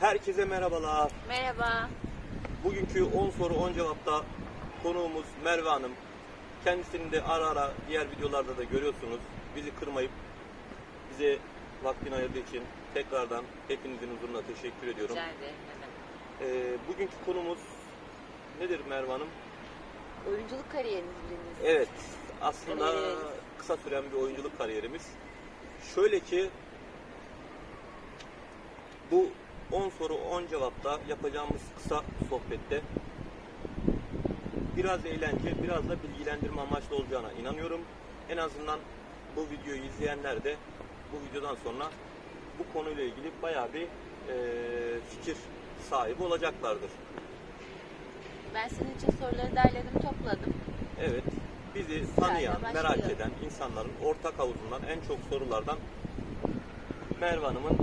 Herkese merhabalar. Merhaba. Bugünkü 10 soru 10 cevapta konuğumuz Merve Hanım. Kendisini de ara ara diğer videolarda da görüyorsunuz. Bizi kırmayıp bize vaktini ayırdığı için tekrardan hepinizin huzuruna teşekkür ediyorum. Rica ederim. Ee, bugünkü konumuz nedir Merve Hanım? Oyunculuk kariyeriniz. Evet, aslında Kariyeriniz. kısa süren bir oyunculuk kariyerimiz. Şöyle ki bu 10 soru 10 cevapta yapacağımız kısa sohbette biraz eğlence, biraz da bilgilendirme amaçlı olacağına inanıyorum. En azından bu videoyu izleyenler de bu videodan sonra bu konuyla ilgili bayağı bir eee, fikir sahibi olacaklardır. Ben senin için soruları derledim, topladım. Evet, bizi tanıyan, merak eden insanların ortak havuzundan en çok sorulardan Merve Hanım'ın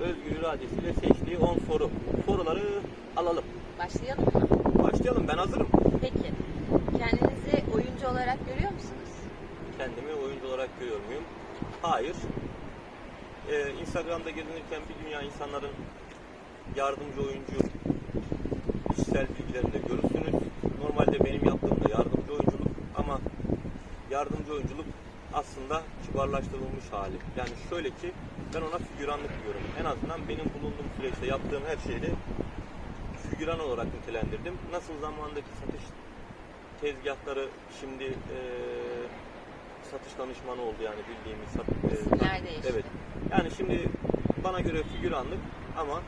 özgür iradesiyle seçtiği 10 soru. Soruları alalım. Başlayalım mı? Başlayalım, ben hazırım. Peki. Kendinizi oyuncu olarak görüyor musunuz? Kendimi oyuncu olarak görüyor muyum? Hayır. Ee, Instagram'da gezinirken bir dünya insanların yardımcı oyuncu kişisel bilgilerini de görürsünüz. Normalde benim yaptığım da yardımcı oyunculuk ama yardımcı oyunculuk aslında kibarlaştırılmış hali. Yani şöyle ki ben ona figüranlık diyorum. En azından benim bulunduğum süreçte yaptığım her şeyde figüran olarak nitelendirdim. Nasıl zamandaki satış tezgahları şimdi eee, satış danışmanı oldu yani bildiğimiz sat, değişti. Evet. Yani şimdi bana göre figüranlık ama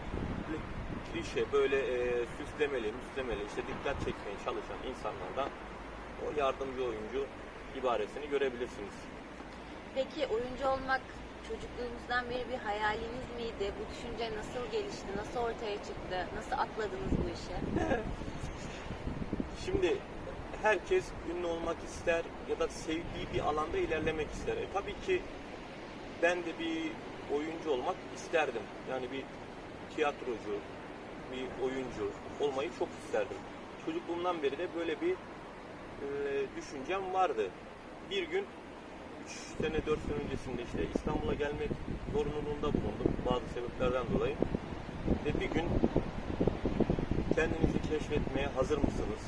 klişe böyle eee, süslemeli, müslemeli işte dikkat çekmeye çalışan insanlardan o yardımcı oyuncu ibaresini görebilirsiniz. Peki oyuncu olmak çocukluğunuzdan beri bir hayaliniz miydi? Bu düşünce nasıl gelişti? Nasıl ortaya çıktı? Nasıl atladınız bu işe? Şimdi herkes ünlü olmak ister ya da sevdiği bir alanda ilerlemek ister. E, tabii ki ben de bir oyuncu olmak isterdim. Yani bir tiyatrocu, bir oyuncu olmayı çok isterdim. Çocukluğumdan beri de böyle bir e, düşüncem vardı. Bir gün 3 sene 4 sene öncesinde işte İstanbul'a gelmek zorunluluğunda bulundum bazı sebeplerden dolayı. Ve bir gün kendinizi keşfetmeye hazır mısınız?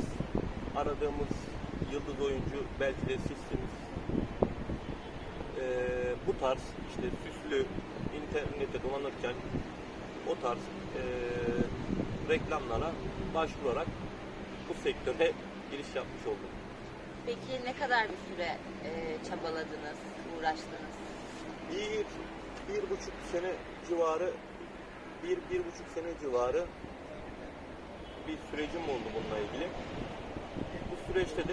Aradığımız yıldız oyuncu belki de sizsiniz. Ee, bu tarz işte süslü internette dolanırken o tarz ee, reklamlara başvurarak bu sektöre giriş yapmış oldum. Peki ne kadar bir süre e, çabaladınız, uğraştınız? Bir, bir buçuk sene civarı bir, bir buçuk sene civarı bir sürecim oldu bununla ilgili. Bu süreçte de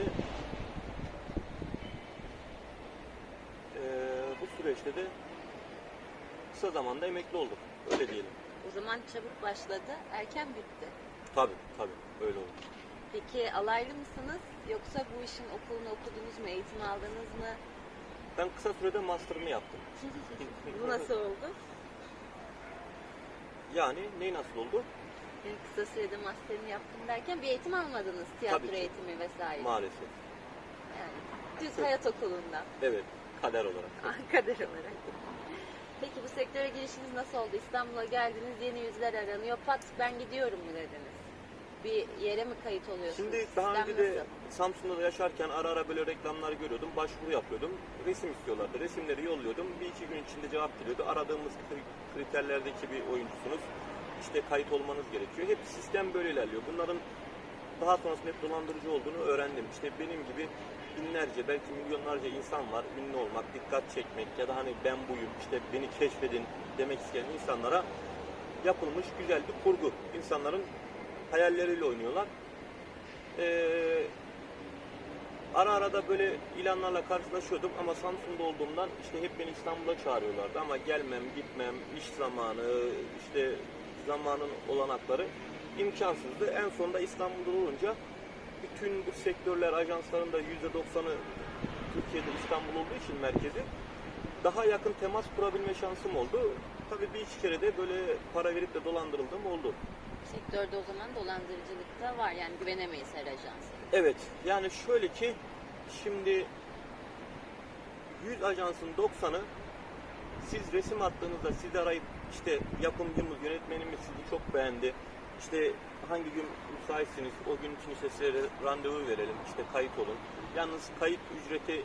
eee, bu süreçte de kısa zamanda emekli oldum. Öyle diyelim. O zaman çabuk başladı, erken bitti. Tabii tabii öyle oldu. Peki alaylı mısınız yoksa bu işin okulunu okudunuz mu, eğitim aldınız mı? Ben kısa sürede master'ımı yaptım. Bu nasıl oldu? Yani ne nasıl oldu? Yani kısa sürede masterini yaptım derken bir eğitim almadınız, tiyatro Tabii ki. eğitimi vesaire. Maalesef. yani düz hayat okulundan, Evet kader olarak. kader olarak. Peki bu sektöre girişiniz nasıl oldu? İstanbul'a geldiniz, yeni yüzler aranıyor, pat ben gidiyorum mu dediniz? Bir yere mi kayıt oluyorsunuz? Şimdi daha Sistem önce de nasıl? Samsun'da da yaşarken ara ara böyle reklamlar görüyordum. Başvuru yapıyordum. Resim istiyorlardı. Resimleri yolluyordum. Bir iki gün içinde cevap geliyordu. Aradığımız kri- kriterlerdeki bir oyuncusunuz. İşte kayıt olmanız gerekiyor. Hep sistem böyle ilerliyor. Bunların daha sonrasında hep dolandırıcı olduğunu öğrendim. İşte benim gibi binlerce belki milyonlarca insan var. Ünlü olmak, dikkat çekmek ya da hani ben buyum işte beni keşfedin demek isteyen insanlara yapılmış güzel bir kurgu. İnsanların hayalleriyle oynuyorlar. Ee, ara ara da böyle ilanlarla karşılaşıyordum ama Samsun'da olduğumdan işte hep beni İstanbul'a çağırıyorlardı ama gelmem, gitmem, iş zamanı, işte zamanın olanakları imkansızdı. En sonunda İstanbul'da olunca bütün bu sektörler, ajansların da %90'ı Türkiye'de İstanbul olduğu için merkezi daha yakın temas kurabilme şansım oldu. Tabii bir iki kere de böyle para verip de dolandırıldığım oldu. Sektörde o zaman dolandırıcılık da var yani güvenemeyiz her ajansa. Evet, yani şöyle ki şimdi 100 ajansın 90'ı siz resim attığınızda sizi arayıp işte yapımcımız, yönetmenimiz sizi çok beğendi. İşte hangi gün müsaitsiniz, o gün için işte size randevu verelim, işte kayıt olun. Yalnız kayıt ücreti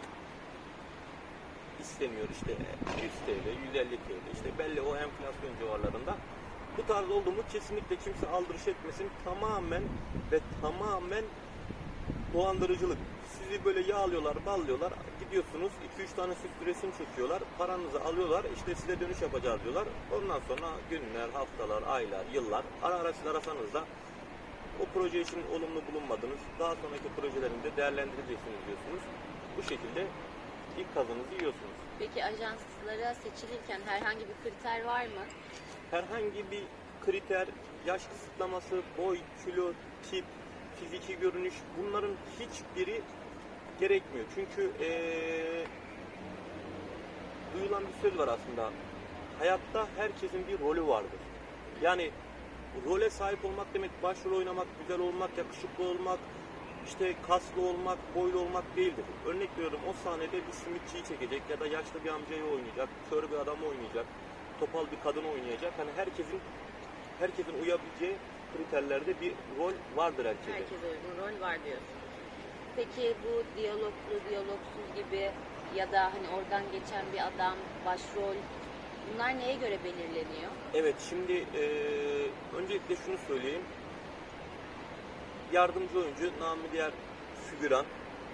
istemiyor işte 100 TL, 150 TL işte belli o enflasyon civarlarında. Bu tarz oldu mu kesinlikle kimse aldırış etmesin. Tamamen ve tamamen dolandırıcılık. Sizi böyle yağlıyorlar, ballıyorlar. Gidiyorsunuz 2-3 tane süslü resim çekiyorlar. Paranızı alıyorlar. işte size dönüş yapacağız diyorlar. Ondan sonra günler, haftalar, aylar, yıllar ara ara siz arasanız da o proje için olumlu bulunmadınız. Daha sonraki projelerinde değerlendireceksiniz diyorsunuz. Bu şekilde ilk kazanızı yiyorsunuz. Peki ajanslara seçilirken herhangi bir kriter var mı? herhangi bir kriter, yaş kısıtlaması, boy, kilo, tip, fiziki görünüş bunların hiçbiri gerekmiyor. Çünkü eee, duyulan bir söz var aslında. Hayatta herkesin bir rolü vardır. Yani role sahip olmak demek başrol oynamak, güzel olmak, yakışıklı olmak, işte kaslı olmak, boylu olmak değildir. Örnek veriyorum o sahnede bir simitçiyi çekecek ya da yaşlı bir amcayı oynayacak, kör bir adamı oynayacak, topal bir kadını oynayacak. Hani herkesin herkesin uyabileceği kriterlerde bir rol vardır herkese. Herkese uygun rol var diyorsunuz. Peki bu diyaloglu, diyalogsuz gibi ya da hani oradan geçen bir adam, başrol bunlar neye göre belirleniyor? Evet şimdi eee, öncelikle şunu söyleyeyim. Yardımcı oyuncu, namı diğer figüran.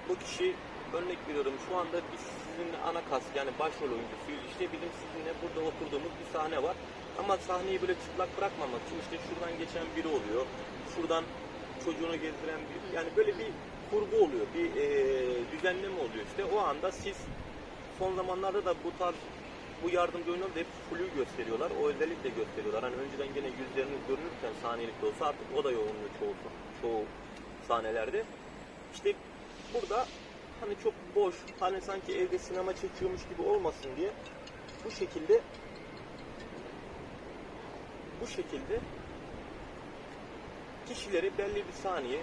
Bu kişi örnek veriyorum şu anda biz sizinle ana kas yani başrol oyuncusuyuz. İşte bizim sizinle burada oturduğumuz bir sahne var. Ama sahneyi böyle çıplak bırakmamak için işte şuradan geçen biri oluyor. Şuradan çocuğunu gezdiren bir yani böyle bir kurgu oluyor. Bir eee, düzenleme oluyor işte. O anda siz son zamanlarda da bu tarz bu yardımcı oyunları da hep flu gösteriyorlar. O özellikle gösteriyorlar. Hani önceden gene yüzleriniz görünürken saniyelik de olsa artık o da yoğunluğu çoğu, çoğu sahnelerde. İşte burada hani çok boş, hani sanki evde sinema çekiyormuş gibi olmasın diye bu şekilde bu şekilde kişileri belli bir saniye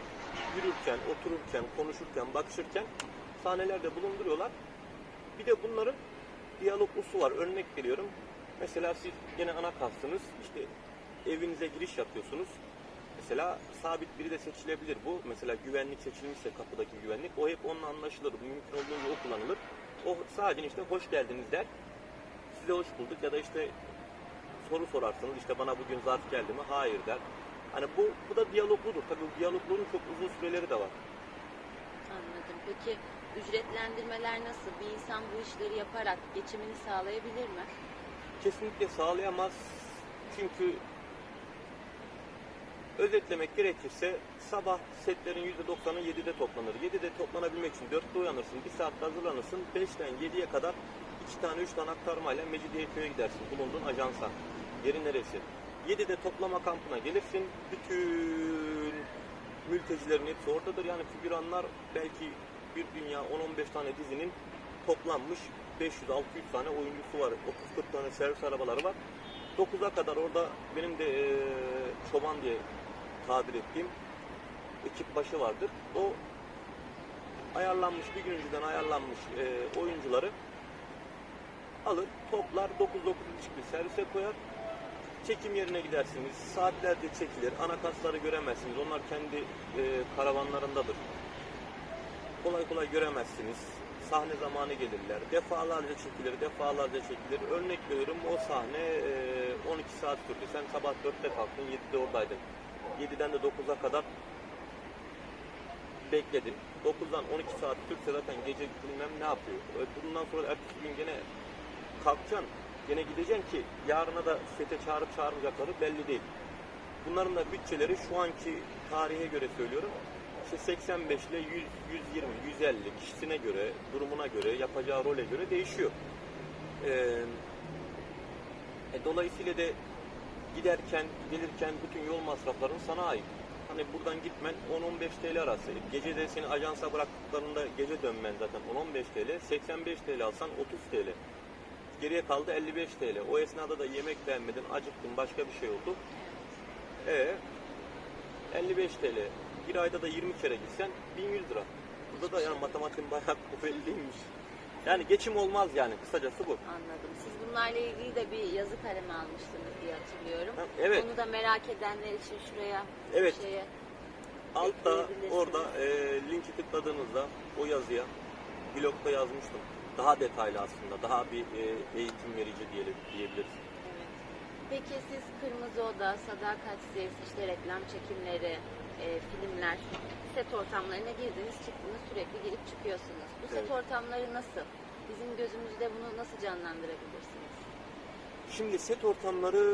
yürürken, otururken, konuşurken, bakışırken sahnelerde bulunduruyorlar. Bir de bunların diyaloglusu var. Örnek veriyorum. Mesela siz gene ana kastınız. işte evinize giriş yapıyorsunuz. Mesela sabit biri de seçilebilir bu. Mesela güvenlik seçilmişse kapıdaki güvenlik. O hep onunla anlaşılır. Mümkün olduğunca o kullanılır. O sadece işte hoş geldiniz der. Size hoş bulduk ya da işte soru sorarsınız. işte bana bugün zarf geldi mi? Hayır der. Hani bu, bu da diyalogludur. Tabii bu diyalogluğun çok uzun süreleri de var. Anladım. Peki ücretlendirmeler nasıl? Bir insan bu işleri yaparak geçimini sağlayabilir mi? kesinlikle sağlayamaz. Çünkü özetlemek gerekirse sabah setlerin %90'ı 7'de toplanır. 7'de toplanabilmek için 4'te uyanırsın, 1 saatte hazırlanırsın. 5'ten 7'ye kadar 2 tane 3 tane aktarmayla Mecidiyeköy'e gidersin. Bulunduğun ajansa. Yeri neresi? 7'de toplama kampına gelirsin. Bütün mültecilerin hepsi oradadır. Yani figüranlar belki bir dünya 10-15 tane dizinin toplanmış 500-600 tane oyuncusu var. 30-40 tane servis arabaları var. 9'a kadar orada benim de eee, çoban diye tabir ettiğim ekip başı vardır. O ayarlanmış, bir gün önceden ayarlanmış eee, oyuncuları alır, toplar, 9-9.30 bir servise koyar. Çekim yerine gidersiniz. Saatlerce çekilir. Ana kasları göremezsiniz. Onlar kendi eee, karavanlarındadır kolay kolay göremezsiniz. Sahne zamanı gelirler. Defalarca çekilir, defalarca çekilir. Örnek veriyorum o sahne e, 12 saat sürdü. Sen sabah 4'te kalktın, 7'de oradaydın. 7'den de 9'a kadar bekledin. 9'dan 12 saat sürse zaten gece bilmem ne yapıyor. E, Bundan sonra ertesi gün gene kalkacaksın. Gene gideceksin ki yarına da sete çağırıp çağırmayacakları belli değil. Bunların da bütçeleri şu anki tarihe göre söylüyorum. İşte 85 ile 100, 120, 150 kişisine göre, durumuna göre, yapacağı role göre değişiyor. Ee, e, dolayısıyla de giderken, gelirken bütün yol masrafların sana ait. Hani buradan gitmen 10-15 TL arası. Gece de seni ajansa bıraktıklarında gece dönmen zaten 10-15 TL. 85 TL alsan 30 TL. Geriye kaldı 55 TL. O esnada da yemek beğenmedin, acıktın, başka bir şey oldu. E 55 TL. Bir ayda da 20 kere gitsen 1100 lira. Burada da yani matematiğin bayağı kuvvetliymiş. Yani geçim olmaz yani kısacası bu. Anladım. Siz bunlarla ilgili de bir yazı kalemi almıştınız diye hatırlıyorum. Ha, evet. Onu da merak edenler için şuraya Evet. şeye Altta orada e, linki tıkladığınızda o yazıya blogda yazmıştım. Daha detaylı aslında, daha bir e, eğitim verici diyelim, diyebiliriz. Evet. Peki siz Kırmızı Oda, Sadakatsiz, işte reklam çekimleri, e, filmler, set ortamlarına girdiniz çıktınız sürekli girip çıkıyorsunuz. Bu set Evet. ortamları nasıl? Bizim gözümüzde bunu nasıl canlandırabilirsiniz? Şimdi set ortamları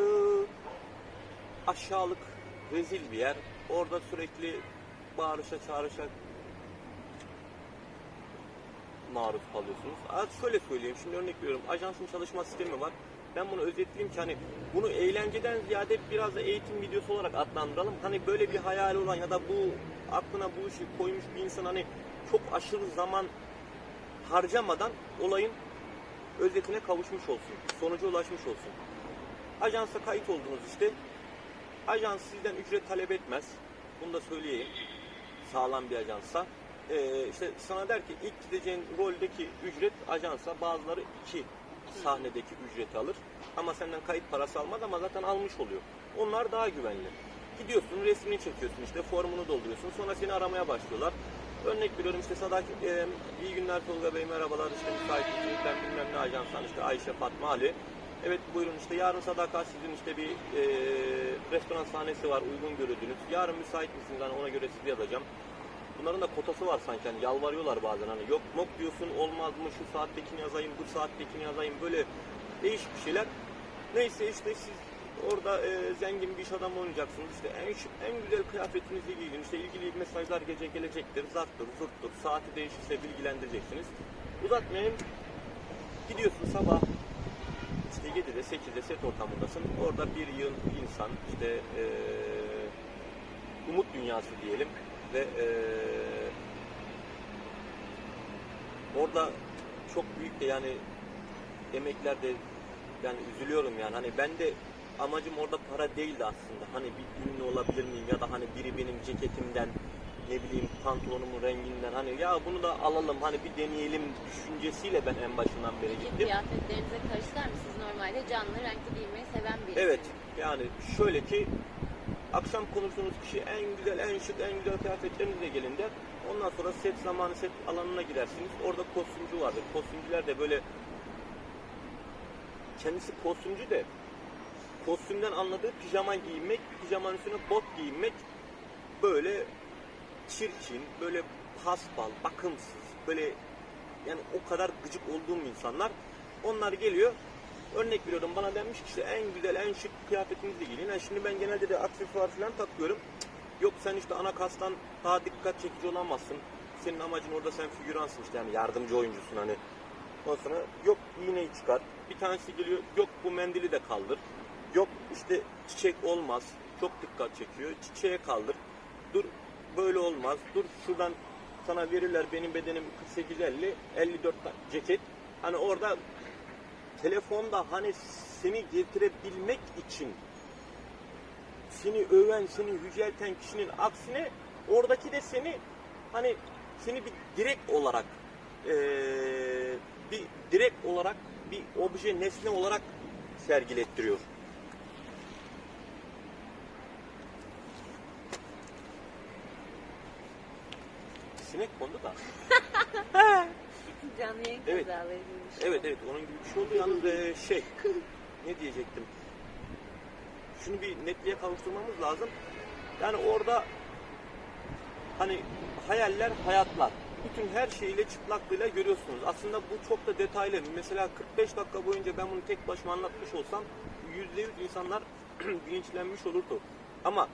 aşağılık, rezil bir yer. Orada sürekli bağırışa çağrışa maruz kalıyorsunuz. Aa, şöyle söyleyeyim, şimdi örnek veriyorum. Ajansın çalışma sistemi var. Ben bunu özetleyeyim ki hani bunu eğlenceden ziyade biraz da eğitim videosu olarak adlandıralım. Hani böyle bir hayali olan ya da bu aklına bu işi koymuş bir insan hani çok aşırı zaman harcamadan olayın özetine kavuşmuş olsun. Sonuca ulaşmış olsun. Ajansa kayıt oldunuz işte. Ajans sizden ücret talep etmez. Bunu da söyleyeyim. Sağlam bir ajansa. Ee, işte sana der ki ilk gideceğin roldeki ücret ajansa bazıları iki sahnedeki ücreti alır. Ama senden kayıt parası almaz ama zaten almış oluyor. Onlar daha güvenli. Gidiyorsun resmini çekiyorsun işte formunu dolduruyorsun sonra seni aramaya başlıyorlar. Örnek veriyorum işte Sadak e, iyi günler Tolga Bey merhabalar işte müsait ben bilmem ne ajanstan işte Ayşe Fatma Ali. Evet buyurun işte yarın Sadaka sizin işte bir e, restoran sahnesi var uygun görüldünüz. Yarın müsait misiniz hani ona göre sizi yazacağım. Bunların da kotası var sanki hani yalvarıyorlar bazen hani yok mok diyorsun olmaz mı şu saattekini yazayım bu saattekini yazayım böyle değişik bir şeyler. Neyse işte siz orada e, zengin bir iş adamı oynayacaksınız. İşte en en güzel kıyafetinizi giyin. İşte ilgili mesajlar gece gelecektir zarttır zurttur saati değişirse bilgilendireceksiniz. Uzatmayayım gidiyorsun sabah. İşte 7'de 8'de set ortamındasın. Orada bir yığın insan işte e, umut dünyası diyelim ve e, orada çok büyük de yani emekler de yani üzülüyorum yani hani ben de amacım orada para değildi aslında hani bir ünlü olabilir miyim ya da hani biri benim ceketimden ne bileyim pantolonumun renginden hani ya bunu da alalım hani bir deneyelim düşüncesiyle ben en başından beri Peki gittim. kıyafetlerinize karışlar mı? Siz normalde canlı renkli giymeyi seven birisiniz. Evet yani şöyle ki akşam konuştuğunuz kişi en güzel en şık en güzel kıyafetlerinizle gelin der. Ondan sonra set zamanı set alanına gidersiniz. Orada kostümcü vardır. Kostümcüler de böyle kendisi kostümcü de kostümden anladığı pijama giymek, pijamanın üstüne bot giymek böyle çirkin, böyle paspal, bakımsız, böyle yani o kadar gıcık olduğum insanlar. Onlar geliyor. Örnek veriyorum bana denmiş ki işte en güzel, en şık kıyafetinizi giyin. Yani şimdi ben genelde de aksesuar falan takıyorum. Yok sen işte ana kastan daha dikkat çekici olamazsın. Senin amacın orada sen figüransın işte yani yardımcı oyuncusun hani. Ondan sonra yok iğneyi çıkar. Bir tanesi geliyor yok bu mendili de kaldır. Yok işte çiçek olmaz. Çok dikkat çekiyor. Çiçeğe kaldır. Dur böyle olmaz. Dur şuradan sana verirler benim bedenim 48-50 54 ta- ceket. Hani orada telefonda hani seni getirebilmek için seni öven, seni yücelten kişinin aksine oradaki de seni hani seni bir direkt olarak eee, bir direkt olarak bir obje, nesne olarak sergilettiriyor. Sinek kondu da. Canlı yayın Evet. kazaları. Evet evet onun gibi bir şey oldu. Yalnız eee, şey ne diyecektim? Şunu bir netliğe kavuşturmamız lazım. Yani orada hani hayaller hayatlar. Bütün her şeyiyle çıplaklığıyla görüyorsunuz. Aslında bu çok da detaylı. Mesela 45 dakika boyunca ben bunu tek başıma anlatmış olsam %100 insanlar bilinçlenmiş olurdu. Ama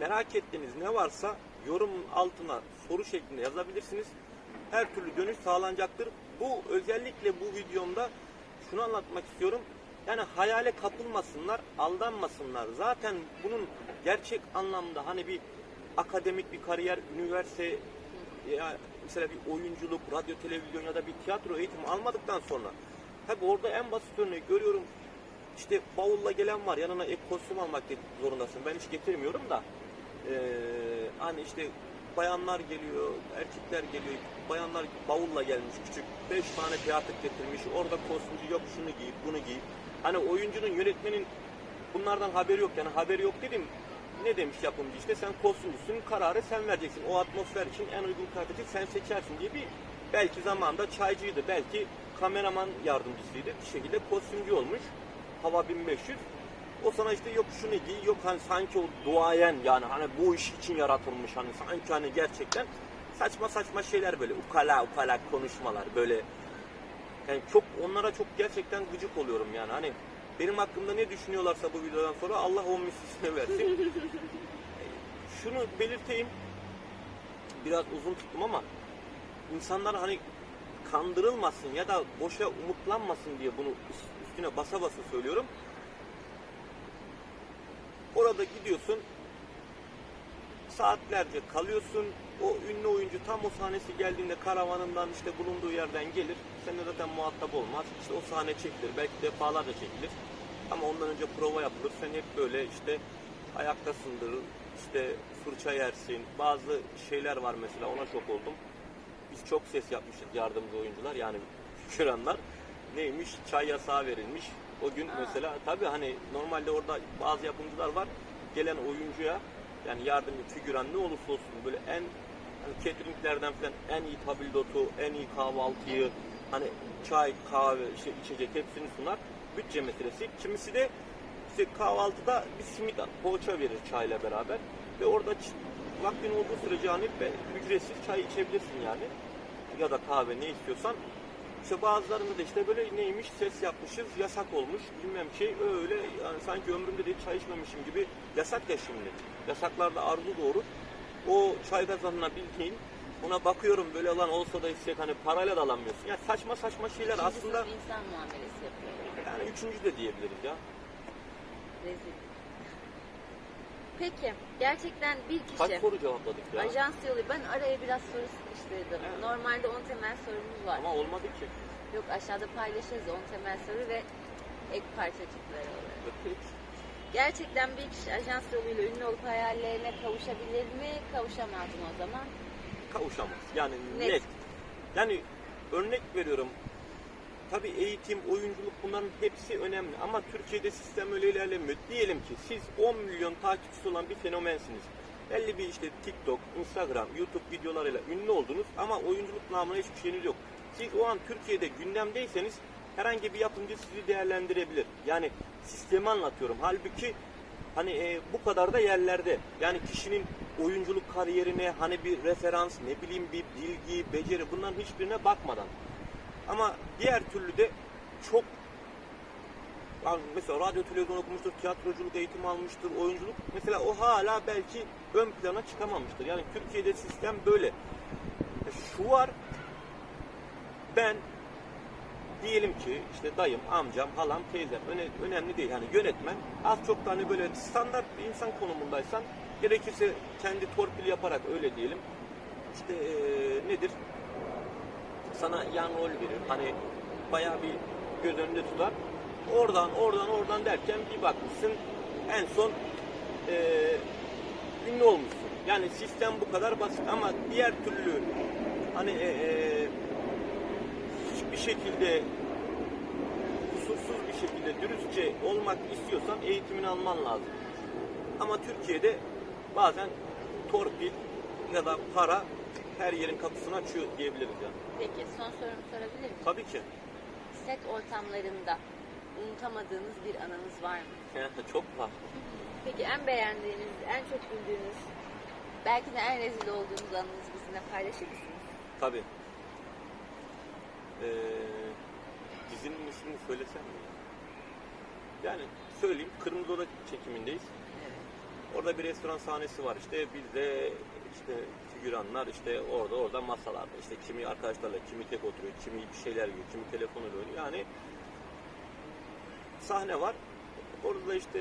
merak ettiğiniz ne varsa yorumun altına soru şeklinde yazabilirsiniz. Her türlü dönüş sağlanacaktır. Bu özellikle bu videomda şunu anlatmak istiyorum. Yani hayale kapılmasınlar, aldanmasınlar. Zaten bunun gerçek anlamda hani bir akademik bir kariyer, üniversite ya mesela bir oyunculuk, radyo, televizyon ya da bir tiyatro eğitimi almadıktan sonra tabi orada en basit örneği görüyorum. İşte bavulla gelen var yanına ek kostüm almak zorundasın. Ben hiç getirmiyorum da. Ee, hani işte bayanlar geliyor, erkekler geliyor. Bayanlar bavulla gelmiş küçük. Beş tane kıyafet getirmiş. Orada kostümcü yok şunu giy, bunu giy. Hani oyuncunun, yönetmenin bunlardan haberi yok. Yani haberi yok dedim. Ne demiş yapımcı işte sen kostümcüsün kararı sen vereceksin. O atmosfer için en uygun kıyafeti sen seçersin diye bir belki zamanda çaycıydı. Belki kameraman yardımcısıydı. Bir şekilde kostümcü olmuş. Hava 1500. O sana işte yok şunu giy, yok hani sanki o duayen yani hani bu iş için yaratılmış hani sanki hani gerçekten saçma saçma şeyler böyle ukala ukala konuşmalar böyle yani çok onlara çok gerçekten gıcık oluyorum yani hani benim hakkımda ne düşünüyorlarsa bu videodan sonra Allah o mislisini versin. Şunu belirteyim biraz uzun tuttum ama insanlar hani kandırılmasın ya da boşa umutlanmasın diye bunu üst- üstüne basa basa söylüyorum. Orada gidiyorsun, saatlerce kalıyorsun. O ünlü oyuncu tam o sahnesi geldiğinde karavanından işte bulunduğu yerden gelir. Seninle zaten muhatap olmaz. İşte o sahne çekilir. Belki defalarca çekilir. Ama ondan önce prova yapılır. Sen hep böyle işte ayaktasındır. işte fırça yersin. Bazı şeyler var mesela ona şok oldum. Biz çok ses yapmışız yardımcı oyuncular yani şükranlar. Neymiş? Çay yasağı verilmiş. O gün Aa. mesela tabii hani normalde orada bazı yapımcılar var. Gelen oyuncuya yani yardımcı figüran ne olursa olsun böyle en hani cateringlerden falan en iyi tabildot'u, en iyi kahvaltıyı hani çay, kahve, işte içecek hepsini sunar. Bütçe meselesi. Kimisi de işte kahvaltıda bir simit poğaça verir çayla beraber. Ve orada vaktin olduğu sürece hani ücretsiz çay içebilirsin yani. Ya da kahve ne istiyorsan. İşte bazılarında da işte böyle neymiş ses yapmışız yasak olmuş bilmem şey öyle yani sanki ömrümde de hiç çay içmemişim gibi yasak ya şimdi. Yasaklarda arzu doğru. O çay kazanına bildiğin ona bakıyorum böyle lan olsa da istek hani parayla da alamıyorsun. Yani saçma saçma şeyler İkinci aslında insan muamelesi yapıyor. yani üçüncü de diyebiliriz ya. Rezil. Peki gerçekten bir Kaç kişi soru cevapladık ya. ajans yolu ben araya biraz soru sıkıştırdım. Evet. Normalde 10 temel sorumuz var. Ama olmadı ki. Yok aşağıda paylaşırız 10 temel soru ve ek parçacıkları olarak. Gerçekten bir kişi ajans yoluyla ünlü olup hayallerine kavuşabilir mi? Kavuşamaz mı o zaman? Kavuşamaz. Yani Net. net. Yani örnek veriyorum. Tabii eğitim, oyunculuk bunların hepsi önemli ama Türkiye'de sistem öyle ilerlemiyor. Diyelim ki siz 10 milyon takipçisi olan bir fenomensiniz. Belli bir işte TikTok, Instagram, YouTube videolarıyla ünlü oldunuz ama oyunculuk namına hiçbir şeyiniz yok. Siz o an Türkiye'de gündemdeyseniz herhangi bir yapımcı sizi değerlendirebilir. Yani sistemi anlatıyorum. Halbuki hani e, bu kadar da yerlerde. Yani kişinin oyunculuk kariyerine hani bir referans, ne bileyim bir bilgi, beceri bunların hiçbirine bakmadan. Ama diğer türlü de çok yani mesela radyo televizyon okumuştur, tiyatroculuk eğitimi almıştır, oyunculuk. Mesela o hala belki ön plana çıkamamıştır. Yani Türkiye'de sistem böyle. Şu var, ben diyelim ki işte dayım, amcam, halam, teyzem öne, önemli değil. Yani yönetmen az çok da hani böyle standart bir insan konumundaysan gerekirse kendi torpil yaparak öyle diyelim. İşte eee, nedir? Sana yan rol verir. Hani bayağı bir göz önünde tutar. Oradan oradan oradan derken bir bakmışsın en son eee ünlü olmuşsun. Yani sistem bu kadar basit ama diğer türlü hani eee hiçbir şekilde kusursuz bir şekilde dürüstçe olmak istiyorsan eğitimini alman lazım. Ama Türkiye'de bazen torpil ya da para her yerin kapısını açıyor diyebiliriz yani. Peki son sorumu sorabilir miyim? Tabii ki. Set ortamlarında unutamadığınız bir anınız var mı? Çok var. Peki en beğendiğiniz, en çok güldüğünüz, belki de en rezil olduğunuz anınızı bizimle paylaşır mısınız? Tabii. Ee, dizinin ismini söylesem mi? Yani söyleyeyim. Kırmızı Oda çekimindeyiz. Orada bir restoran sahnesi var işte biz de işte figüranlar işte orada orada masalarda işte kimi arkadaşlarla kimi tek oturuyor kimi bir şeyler yiyor kimi telefonuyla oynuyor yani sahne var. Orada da işte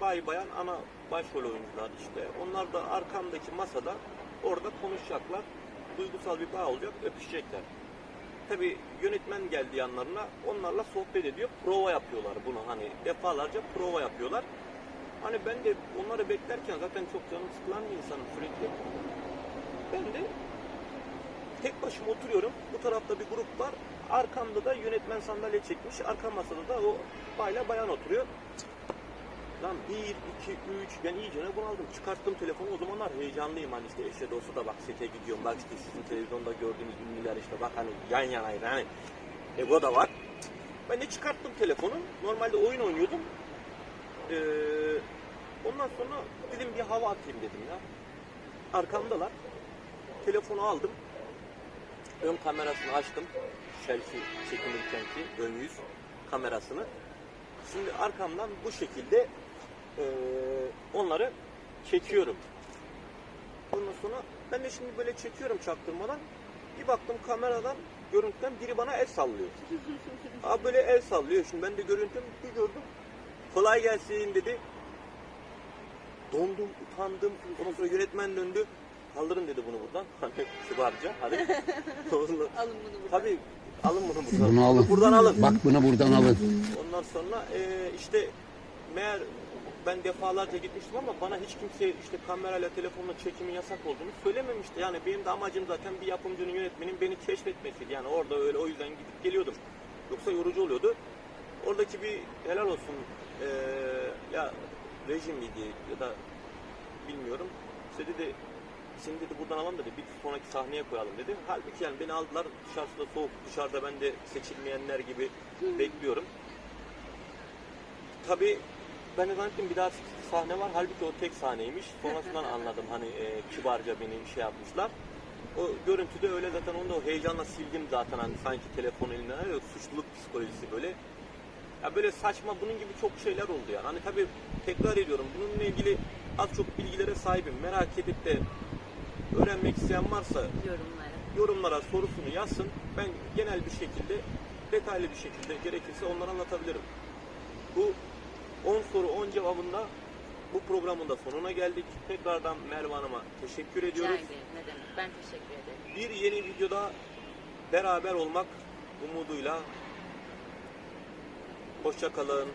bay bayan ana başrol oyuncular işte. Onlar da arkamdaki masada orada konuşacaklar. Duygusal bir bağ olacak öpüşecekler. Tabi yönetmen geldi yanlarına onlarla sohbet ediyor prova yapıyorlar bunu. Hani defalarca prova yapıyorlar Hani ben de onları beklerken zaten çok canım sıkılan bir insanım sürekli. Ben de tek başıma oturuyorum. Bu tarafta bir grup var. Arkamda da yönetmen sandalye çekmiş. Arka masada da o bayla bayan oturuyor. Lan 1, 2, 3 ben iyice ne bunaldım. Çıkarttım telefonu o zamanlar heyecanlıyım hani işte eşe dostu da bak sete gidiyorum. Bak işte sizin televizyonda gördüğünüz ünlüler işte bak hani yan yanaydı hani. Ego da var. Ben de çıkarttım telefonu. Normalde oyun oynuyordum. Ee, ondan sonra dedim bir hava atayım dedim ya. Arkamdalar. Telefonu aldım. Ön kamerasını açtım. Selfie çekilirken ki ön yüz kamerasını. Şimdi arkamdan bu şekilde eee, onları çekiyorum. Ondan sonra ben de şimdi böyle çekiyorum çaktırmadan. Bir baktım kameradan, görüntüden biri bana el sallıyor. Abi böyle el sallıyor. Şimdi ben de görüntüm bir gördüm. Kolay gelsin dedi. Dondum, utandım. Ondan sonra yönetmen döndü. Kaldırın dedi bunu buradan. Hani kibarca. Hani. Alın bunu buradan. Tabii alın bunu buradan. Bunu alın. Buradan alın. Bak bunu buradan alın. Ondan sonra eee, işte meğer ben defalarca gitmiştim ama bana hiç kimse işte kamerayla telefonla çekimin yasak olduğunu söylememişti. Yani benim de amacım zaten bir yapımcının yönetmenin beni keşfetmesiydi. Yani orada öyle o yüzden gidip geliyordum. Yoksa yorucu oluyordu. Oradaki bir helal olsun eee, ya rejim miydi ya da bilmiyorum. İşte dedi şimdi dedi buradan alalım dedi bir sonraki sahneye koyalım dedi. Halbuki yani beni aldılar dışarısı da soğuk dışarıda ben de seçilmeyenler gibi bekliyorum. Tabii ben de zannettim bir daha sahne var. Halbuki o tek sahneymiş. Sonrasından anladım hani e, kibarca beni şey yapmışlar. O görüntüde öyle zaten onu da o heyecanla sildim zaten hani sanki telefon elinden öyle suçluluk psikolojisi böyle. Ya böyle saçma bunun gibi çok şeyler oldu yani. Hani tabii tekrar ediyorum bununla ilgili az çok bilgilere sahibim. Merak edip de öğrenmek isteyen varsa Yorumlara. yorumlara sorusunu yazsın. Ben genel bir şekilde, detaylı bir şekilde gerekirse onları anlatabilirim. Bu 10 soru 10 cevabında bu programın da sonuna geldik. Tekrardan Merve Hanım'a teşekkür Rica ediyoruz. ederim. Ne demek. Ben teşekkür ederim. Bir yeni videoda beraber olmak umuduyla hoşça kalın.